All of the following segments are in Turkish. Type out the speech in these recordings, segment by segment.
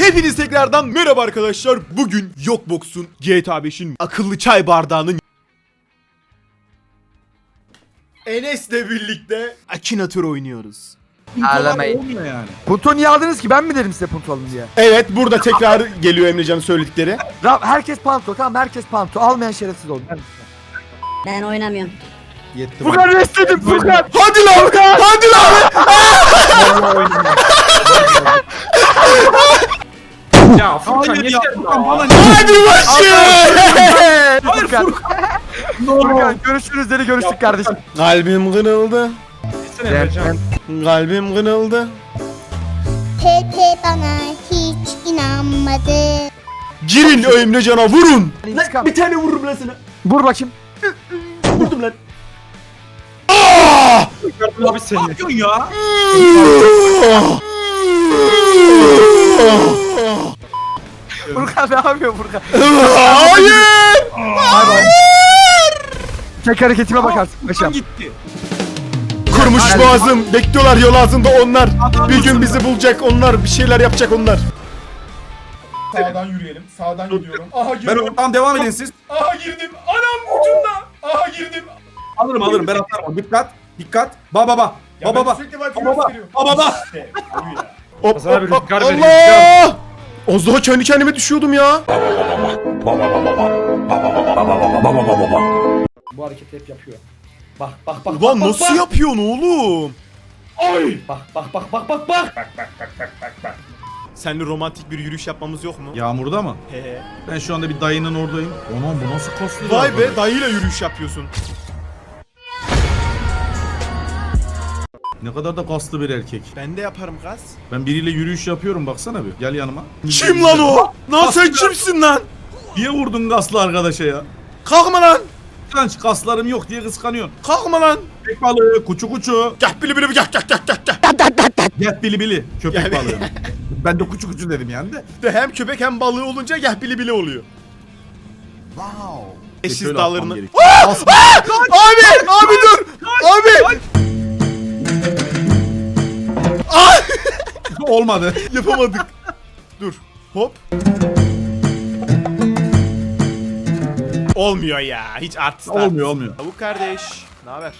Hepiniz tekrardan merhaba arkadaşlar. Bugün Yokbox'un GTA 5'in akıllı çay bardağının Enes'le birlikte Akinator oynuyoruz. Ağlamayın. Punto niye aldınız ki? Ben mi dedim size punto alın diye? Evet burada tekrar geliyor Emrecan'ın söyledikleri. Ra- herkes panto tamam herkes panto. Almayan şerefsiz oldu. Ben... Oynamıyorum. Yetti Furkan restledim Furkan. Hadi lan! Hadi lan! Ya Furkan. Furkan görüşürüz dedi görüştük kardeşim. Kalbim kırıldı. Gitsene Emrecan. Kalbim kırıldı. Pepe bana hiç inanmadı. Girin Emrecan'a vurun. İntikam. Bir tane vururum lan sana. Vur bakayım. Vurdum lan. Furkan abi Ne seni. yapıyorsun ya? Furkan ne yapıyor Furkan? Hayır! Tek hareketime bakarsın Furkan paşam. gitti. Kurumuş boğazım. Bekliyorlar yol ağzında onlar. Adam Bir gün mısın bizi bulacak onlar. Bir şeyler yapacak onlar. Sağdan yürüyelim. Sağdan gidiyorum. Aha Ben girdim. oradan devam edin siz. Aha girdim. Anam ucunda. Aha girdim. Alırım alırım ben atarım. Dikkat. Dikkat. Ba ba ba. Ya Ba ben ba ba. sürekli Ba ba ba. Ba ba ba. İşte, bu ya. Hop, Hasan abi hop, rüzgar hop. veriyor, Allah! Az daha kendi kendime düşüyordum ya. Bu hareketi hep yapıyor. Bak bak bak. Ulan bak, nasıl bak, yapıyorsun oğlum? Bak bak bak bak bak bak. Seninle romantik bir yürüyüş yapmamız yok mu? Yağmurda mı? He. Ben şu anda bir dayının oradayım. Anam bu nasıl kaslı Vay be dayıyla yürüyüş yapıyorsun. Ne kadar da kaslı bir erkek. Ben de yaparım gaz. Ben biriyle yürüyüş yapıyorum baksana bir. Gel yanıma. Kim lan o? Lan sen kimsin lan? Niye vurdun kaslı arkadaşa ya? Kalkma lan. Kıskanç kaslarım yok diye kıskanıyorsun. Kalkma lan. Köpek balığı, kuçu kuçu. Gel bili bili gel gel gel gel gel. Get bili bili. Köpek Gel. balığı. ben de kuçu kuçu dedim yani de. De hem köpek hem balığı olunca gel bili bili oluyor. Eşsiz Şöyle dallarını. atmam gerekiyor. Abi! Abi dur! Abi! Olmadı. Yapamadık. Dur. Hop. Olmuyor ya. Hiç artist Olmuyor olmuyor. Tavuk kardeş. Ne haber?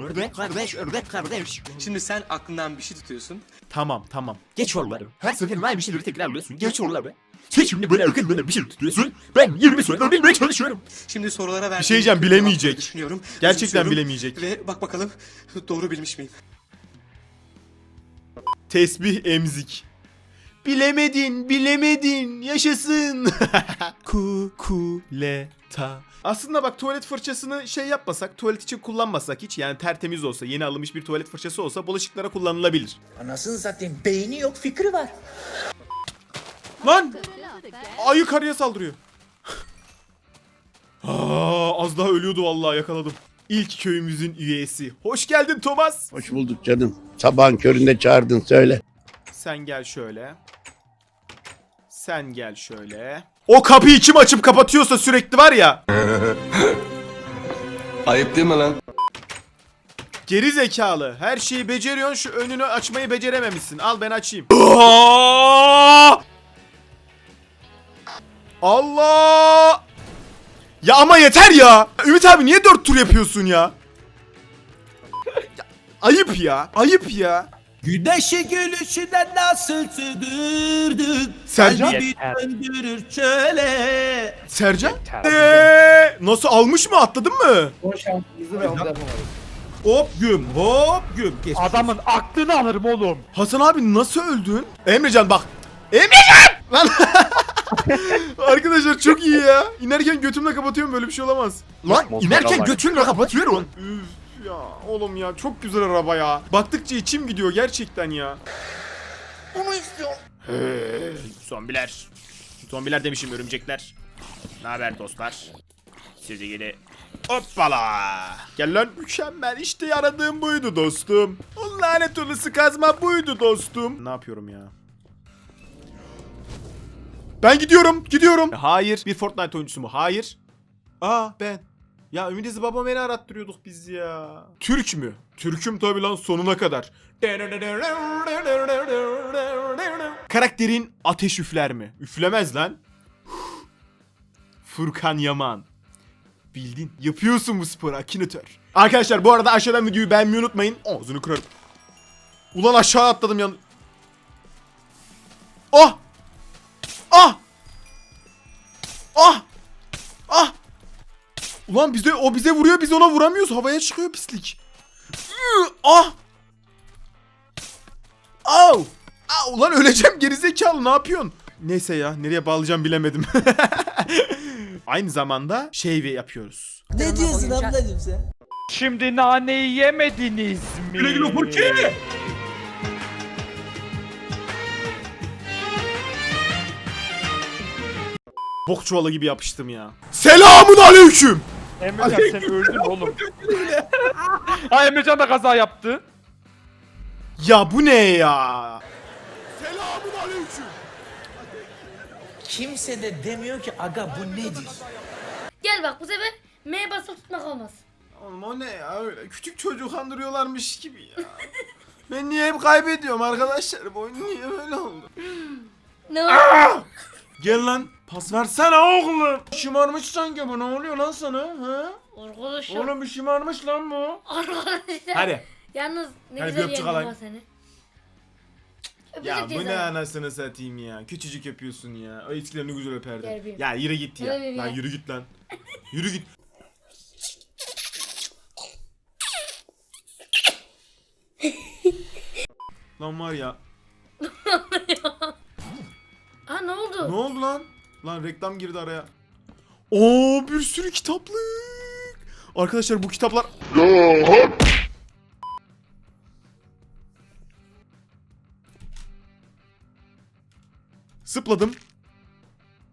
Ördek kardeş, ördek kardeş. Şimdi sen aklından bir şey tutuyorsun. Tamam tamam. Geç soruları. Her seferinde aynı şeyleri tekrarlıyorsun. Geç soruları. Sen şimdi böyle aklından bir şey tutuyorsun. Ben 20 soruları bilmeye çalışıyorum. Şimdi sorulara verdiğim Bir şey diyeceğim, bilemeyecek. Düşünüyorum. Gerçekten bilemeyecek. Ve bak bakalım doğru bilmiş miyim? Tesbih emzik. Bilemedin, bilemedin. Yaşasın. Kukuleta. Aslında bak tuvalet fırçasını şey yapmasak, tuvalet için kullanmasak hiç yani tertemiz olsa, yeni alınmış bir tuvalet fırçası olsa bulaşıklara kullanılabilir. Anasını satayım. Beyni yok fikri var. Lan! Ayı karıya saldırıyor. Aa, az daha ölüyordu vallahi yakaladım. İlk köyümüzün üyesi. Hoş geldin Thomas. Hoş bulduk canım. Sabahın köründe çağırdın söyle. Sen gel şöyle. Sen gel şöyle. O kapıyı kim açıp kapatıyorsa sürekli var ya. Ayıp değil mi lan? Geri zekalı. Her şeyi beceriyorsun şu önünü açmayı becerememişsin. Al ben açayım. Allah! Ya ama yeter ya. Ümit abi niye dört tur yapıyorsun ya? Ayıp ya. Ayıp ya. Güneşi gülüşünden nasıl çıldırdık. Sercan? Kalbimi döndürür çöle. Sercan? Eee, nasıl almış mı atladın mı? Son şansımızı yapamadık. Hop güm hop güm. Geç. Adamın aklını alırım oğlum. Hasan abi nasıl öldün? Emrecan bak. Emrecan! Lan. Arkadaşlar çok iyi ya. İnerken götümle kapatıyorum böyle bir şey olamaz. Lan inerken götümle kapatıyorum. Üf ya oğlum ya çok güzel araba ya. Baktıkça içim gidiyor gerçekten ya. Bunu istiyorum. zombiler. Zombiler demişim örümcekler. Ne haber dostlar? Sizi yine Hoppala. Gel lan mükemmel işte aradığım buydu dostum. O lanet olası kazma buydu dostum. Ne yapıyorum ya? Ben gidiyorum gidiyorum. Hayır bir Fortnite oyuncusu mu? Hayır. Aa ben. Ya Ümit babam beni arattırıyorduk biz ya. Türk mü? Türk'üm tabi lan sonuna kadar. Karakterin ateş üfler mi? Üflemez lan. Furkan Yaman. Bildin. Yapıyorsun bu sporu Akinatör. Arkadaşlar bu arada aşağıdan videoyu beğenmeyi unutmayın. Ağzını kırarım. Ulan aşağı atladım yan. Ah! Ah! Ah! Ulan bize o bize vuruyor biz ona vuramıyoruz. Havaya çıkıyor pislik. Ah! Au! Aa, ulan öleceğim gerizekalı ne yapıyorsun? Neyse ya nereye bağlayacağım bilemedim. Aynı zamanda şey yapıyoruz. Ne diyorsun ablacım sen? Şimdi naneyi yemediniz mi? Güle güle Furki. Bok çuvalı gibi yapıştım ya. Selamun aleyküm. Emrecan sen öldün oğlum. ha Emrecan da kaza yaptı. Ya bu ne ya? Selamun aleyküm. Kimse de demiyor ki aga bu nedir? Gel bak bu sefer M basılı tutmak olmaz. Oğlum o ne ya öyle küçük çocuğu kandırıyorlarmış gibi ya. ben niye hep kaybediyorum arkadaşlar? Bu oyun niye böyle oldu? Ne oldu? Gel lan pas versene oğlum. Şımarmış sanki bu ne oluyor lan sana? Ha? Arkadaşlar. Oğlum bir şımarmış lan bu. Arkadaşlar. Hadi. Yalnız ne Hadi güzel öpücük yendim alayım. ha seni. Ya Öpücük bu ne teyze. anasını satayım ya. Küçücük yapıyorsun ya. O eskilerini güzel öperdin. Gel bir. Ya yürü git ya. Bir Lan ya. yürü git lan. Yürü git. lan var ya. Ha ne oldu? Ne oldu lan? Lan reklam girdi araya. Oo bir sürü kitaplık. Arkadaşlar bu kitaplar... Sıpladım.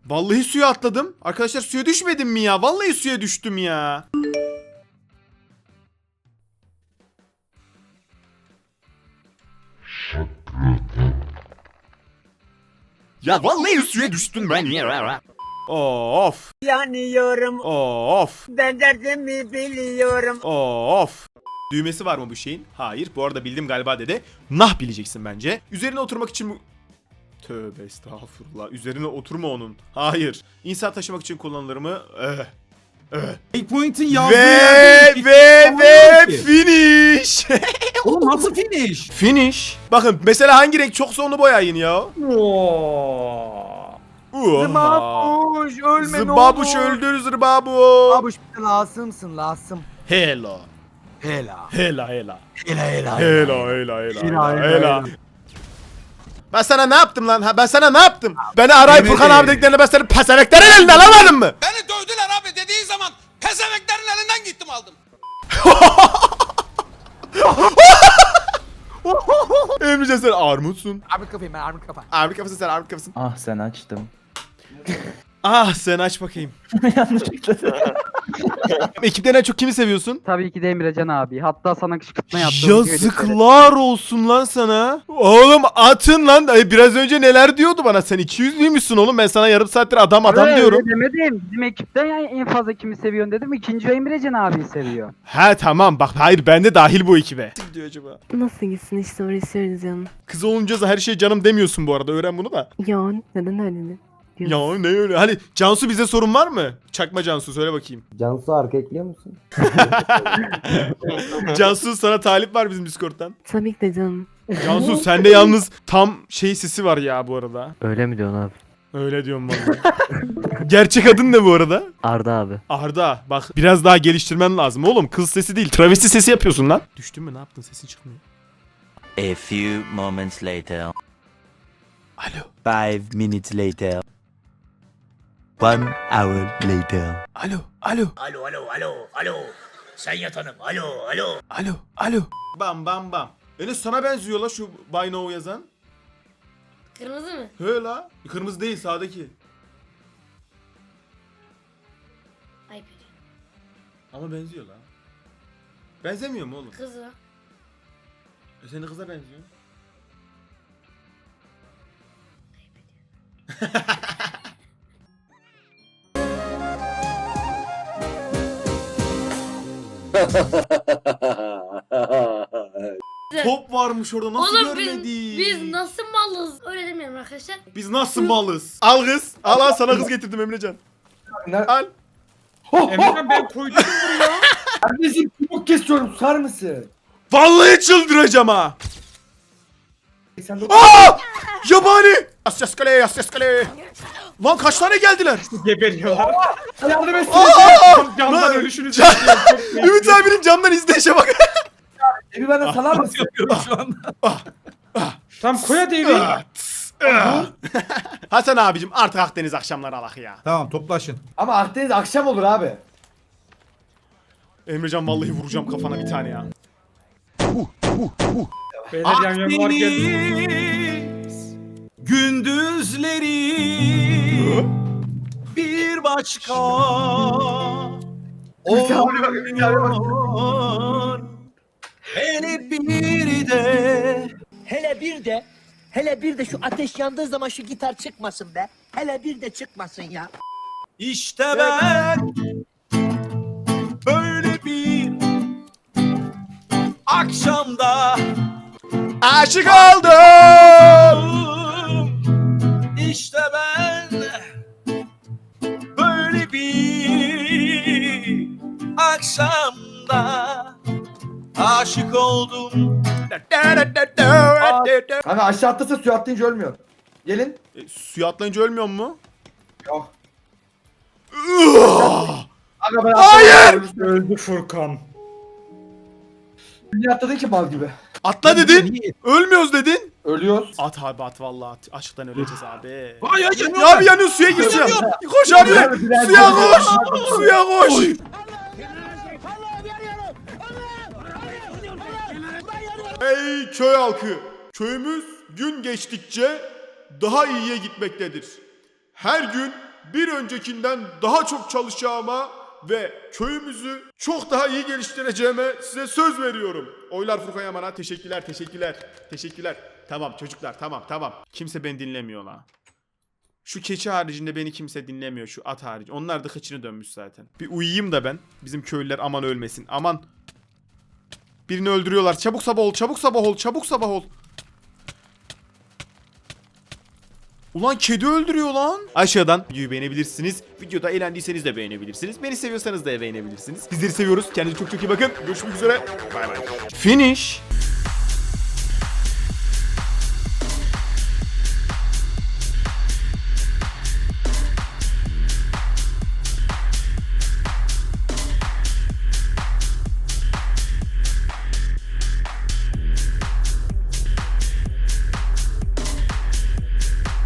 Vallahi suya atladım. Arkadaşlar suya düşmedim mi ya? Vallahi suya düştüm ya. Ya vallahi suya düştüm ben ya. Of. Yanıyorum Of. ben derdimi biliyorum. Of. Düğmesi var mı bu şeyin? Hayır. Bu arada bildim galiba dede. Nah bileceksin bence. Üzerine oturmak için bu... Tövbe estağfurullah. Üzerine oturma onun. Hayır. İnsan taşımak için kullanılır mı? Eh. Waypoint'in yazdığı Ve yerde ve ve finish. Oğlum nasıl finish? finish. Bakın mesela hangi renk çoksa onu boyayın ya. Uha. Zıbabuş ölme ne Zıbabuş olur. öldür zırbabu. Zıbabuş bize lazımsın lazım. Hela. Hela. Hela hela. Hela hela. Hela hela hela Hela. Ben sana ne yaptım lan? Ha, ben sana ne yaptım? Beni arayıp Mehmet Furkan abi dediklerinde ben senin peseneklerin elinden alamadım mı? Beni dövdüler abi dediği zaman pezemeklerin elinden gittim aldım. Emrecan sen armutsun. Armut kafayım ben armut kafa. Armut kafasın sen armut kafasın. Ah sen açtım. Ah sen aç bakayım. Ekipten en çok kimi seviyorsun? Tabii ki de Emrecan abi. Hatta sana kışkırtma yaptım. Yazıklar olsun lan sana. Oğlum atın lan. Ay, Biraz önce neler diyordu bana. Sen 200'lüymüşsün oğlum. Ben sana yarım saattir adam adam diyorum. Öyle demedim. Bizim ekipten yani en fazla kimi seviyorsun dedim. İkinci Emrecan abi seviyor. He tamam bak hayır ben de dahil bu ekibe. Ne gidiyor acaba? Nasıl gitsin işte uğraşıyoruz canım. Kız olunca da her şey canım demiyorsun bu arada. Öğren bunu da. Ya neden öyle? Ya ne öyle? Hani Cansu bize sorun var mı? Çakma Cansu söyle bakayım. Cansu arka ekliyor musun? Cansu sana talip var bizim Discord'dan. Tabii ki de canım. Cansu sende yalnız tam şey sesi var ya bu arada. Öyle mi diyorsun abi? Öyle diyorum vallahi. Gerçek adın ne bu arada? Arda abi. Arda bak biraz daha geliştirmen lazım oğlum. Kız sesi değil travesti sesi yapıyorsun lan. Düştün mü ne yaptın sesin çıkmıyor. A few moments later. Alo. Five minutes later. One hour later. Alo. Alo. Alo alo alo alo. Sen yat hanım. Alo alo. Alo. Alo. Bam bam bam. Enes sana benziyor la şu Buy Now yazan. Kırmızı mı? He la. Kırmızı değil sağdaki. Ay peki. Ama benziyor la. Benzemiyor mu oğlum? Kız o. E sen de kıza benziyor. Top varmış orada nasıl Oğlum biz, görmedik? biz nasıl mal malız. Öyle demiyorum arkadaşlar. Biz nasıl malız? Al kız. Al al sana kız getirdim Emrecan. Al. Emrecan ben koydum buraya. Kardeşim çubuk kesiyorum susar mısın? Vallahi çıldıracağım ha. 89 Aa! Yabani. Yas kale yas kale. Lan kaç tane geldiler? Geberiyorlar. yardım etsin. Camdan ölüşünüzü bekliyorum. Ümit abinin camdan izleyişe bak. Evi bana salar mısın? Tamam koy hadi evi. Hasan abicim artık Akdeniz akşamları alak ya. Tamam toplaşın. Ama Akdeniz akşam olur abi. Emrecan vallahi vuracağım kafana bir tane ya. Beyler yan yan var geldi. Gündüzleri bir başka oluyor. Hele bir de Hele bir de, hele bir de şu ateş yandığı zaman şu gitar çıkmasın be. Hele bir de çıkmasın ya. işte ben böyle bir akşamda Aşık oldum. İşte ben akşamda aşık oldum. Kanka aşağı atlarsa suya atlayınca ölmüyor. Gelin. E, suya atlayınca ölmüyor mu? Yok. Kanka ben Hayır! Öldü Furkan. Niye atladın ki mal gibi? Atla dedin. Ölmüyoruz dedin. Ölüyoruz. At abi at vallahi at. Açlıktan öleceğiz abi. Ay ay Ya abi yanıyor suya gir suya. Koş abi. Suya koş. Suya koş. Ey köy halkı. Köyümüz gün geçtikçe daha iyiye gitmektedir. Her gün bir öncekinden daha çok çalışacağıma ve köyümüzü çok daha iyi geliştireceğime size söz veriyorum. Oylar Furkan Yaman'a teşekkürler, teşekkürler, teşekkürler. Tamam çocuklar tamam tamam. Kimse beni dinlemiyor la. Şu keçi haricinde beni kimse dinlemiyor şu at harici. Onlar da kıçını dönmüş zaten. Bir uyuyayım da ben. Bizim köylüler aman ölmesin. Aman. Birini öldürüyorlar. Çabuk sabah ol, çabuk sabah ol, çabuk sabah ol. Ulan kedi öldürüyor lan. Aşağıdan videoyu beğenebilirsiniz. Videoda eğlendiyseniz de beğenebilirsiniz. Beni seviyorsanız da beğenebilirsiniz. Bizleri seviyoruz. Kendinize çok çok iyi bakın. Görüşmek üzere. Bay bay. Finish.